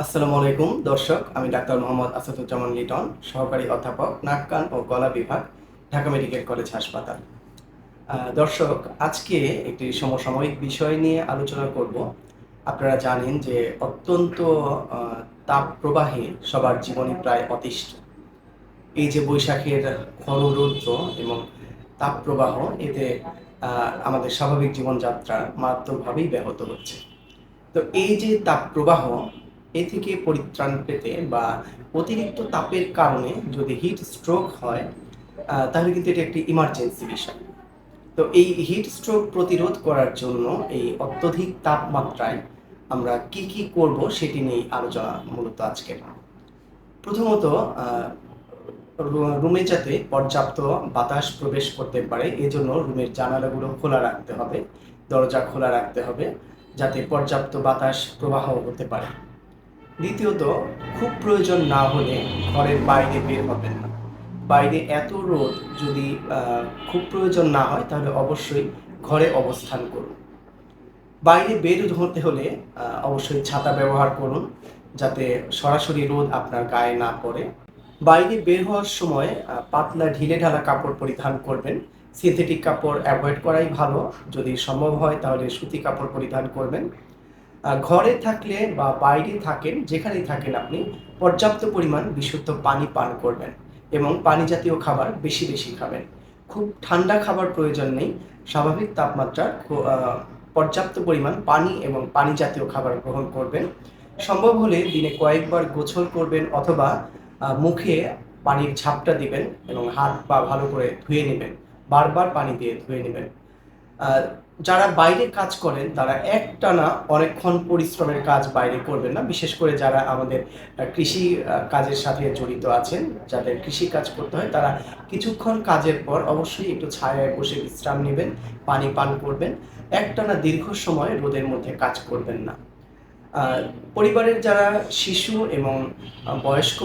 আসসালামু আলাইকুম, দর্শক। আমি ডাক্তার মোহাম্মদ আসাদুজ্জামান লিটন, সহকারী অধ্যাপক নাক কান ও গলা বিভাগ, ঢাকা মেডিকেল কলেজ হাসপাতাল। দর্শক, আজকে একটি সমসাময়িক বিষয় নিয়ে আলোচনা করব। আপনারা জানেন যে অত্যন্ত তাপ প্রবাহে সবার জীবনে প্রায় অতিষ্ঠ। এই যে বৈশাখের খররৌদ্র এবং তাপ প্রবাহ এতে আমাদের স্বাভাবিক জীবনযাত্রা মারাত্মকভাবেই ব্যাহত হচ্ছে। তো এই যে তাপ প্রবাহ এ থেকে পরিত্রাণ পেতে বা অতিরিক্ত তাপের কারণে যদি হিট স্ট্রোক হয় তাহলে কিন্তু এটা একটি ইমার্জেন্সি বিষয়। তো এই হিট স্ট্রোক প্রতিরোধ করার জন্য এই অত্যধিক তাপমাত্রায় আমরা কি কি করব সেটি নিয়ে আলোচনা মূলত আজকে প্রথমত রুমে যাতে পর্যাপ্ত বাতাস প্রবেশ করতে পারে, এজন্য রুমের জানালাগুলো খোলা রাখতে হবে, দরজা খোলা রাখতে হবে, যাতে পর্যাপ্ত বাতাস প্রবাহ হতে পারে। দ্বিতীয়ত, খুব প্রয়োজন না হলে ঘরের বাইরে বের হবেন না। বাইরে এত রোদ যদি খুব প্রয়োজন না হয়, তাহলে অবশ্যই ঘরে অবস্থান করুন। বাইরে বের হতে হলে অবশ্যই ছাতা ব্যবহার করুন, যাতে সরাসরি রোদ আপনার গায়ে না পড়ে। বাইরে বের হওয়ার সময় পাতলা ঢিলে ঢালা কাপড় পরিধান করবেন। সিনথেটিক কাপড় অ্যাভয়েড করাই ভালো। যদি সম্ভব হয়, তাহলে সুতি কাপড় পরিধান করবেন। ঘরে থাকলে বা বাইরে থাকেন, যেখানেই থাকেন আপনি, পর্যাপ্ত পরিমাণ বিশুদ্ধ পানি পান করবেন এবং পানি জাতীয় খাবার বেশি বেশি খাবেন। খুব ঠান্ডা খাবার প্রয়োজন নেই, স্বাভাবিক তাপমাত্রার পর্যাপ্ত পরিমাণ পানি এবং পানি জাতীয় খাবার গ্রহণ করবেন। সম্ভব হলে দিনে কয়েকবার গোসল করবেন অথবা মুখে পানির ঝাপটা দিবেন এবং হাত পা ভালো করে ধুয়ে নেবেন। বারবার পানি দিয়ে ধুয়ে নেবেন। যারা বাইরে কাজ করেন, তারা একটানা অনেকক্ষণ পরিশ্রমের কাজ বাইরে করবেন না। বিশেষ করে যারা আমাদের কৃষি কাজের সাথে জড়িত আছেন, যাদের কৃষি কাজ করতে হয়, তারা কিছুক্ষণ কাজের পর অবশ্যই একটু ছায়ায় বসে বিশ্রাম নেবেন, পানি পান করবেন। একটানা দীর্ঘ সময় রোদের মধ্যে কাজ করবেন না। পরিবারের যারা শিশু এবং বয়স্ক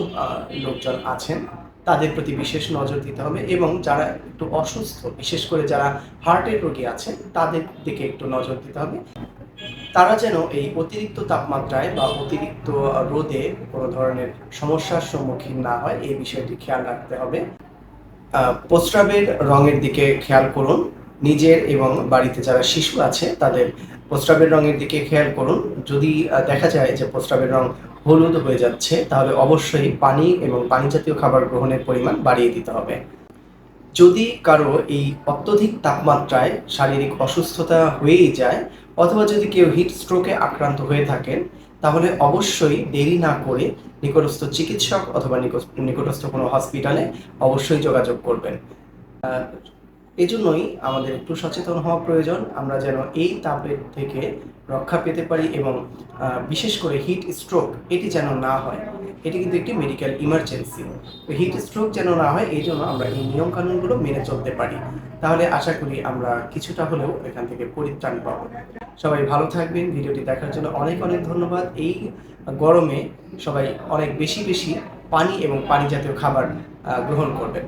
লোকজন আছেন তাদের প্রতি বিশেষ নজর দিতে হবে এবং যারা একটু অসুস্থ, বিশেষ করে যারা হার্টের রোগী আছেন, তাদের দিকে একটু নজর দিতে হবে। তারা যেন এই অতিরিক্ত তাপমাত্রায় বা অতিরিক্ত রোদে কোনো ধরনের সমস্যার সম্মুখীন না হয়, এই বিষয়টি খেয়াল রাখতে হবে। প্রস্রাবের রঙের দিকে খেয়াল করুন। নিজের এবং বাড়িতে যারা শিশু আছে, তাদের প্রস্রাবের রঙের দিকে খেয়াল করুন। যদি দেখা যায় যে প্রস্রাবের রং হলুদ হয়ে যাচ্ছে, তাহলে অবশ্যই পানি এবং পানি জাতীয় খাবার গ্রহণের পরিমাণ বাড়িয়ে দিতে হবে। যদি কারও এই অত্যধিক তাপমাত্রায় শারীরিক অসুস্থতা হয়েই যায় অথবা যদি কেউ হিট স্ট্রোকে আক্রান্ত হয়ে থাকেন, তাহলে অবশ্যই দেরি না করে নিকটস্থ চিকিৎসক অথবা নিকট- নিকটস্থ কোনো হসপিটালে অবশ্যই যোগাযোগ করবেন। এজন্যই আমাদের একটু সচেতন হওয়া প্রয়োজন। আমরা যেন এই তাপের থেকে রক্ষা পেতে পারি এবং বিশেষ করে হিট স্ট্রোক এটি যেন না হয়। এটি কিন্তু একটি মেডিকেল ইমার্জেন্সি হিট স্ট্রোক যেন না হয় এই জন্য আমরা এই নিয়ম কানুনগুলো মেনে চলতে পারি। তাহলে আশা করি আমরা কিছুটা হলেও এখান থেকে পরিত্রাণ পাবো। সবাই ভালো থাকবেন। ভিডিওটি দেখার জন্য অনেক অনেক ধন্যবাদ। এই গরমে সবাই অনেক বেশি বেশি পানি এবং পানি জাতীয় খাবার গ্রহণ করবেন।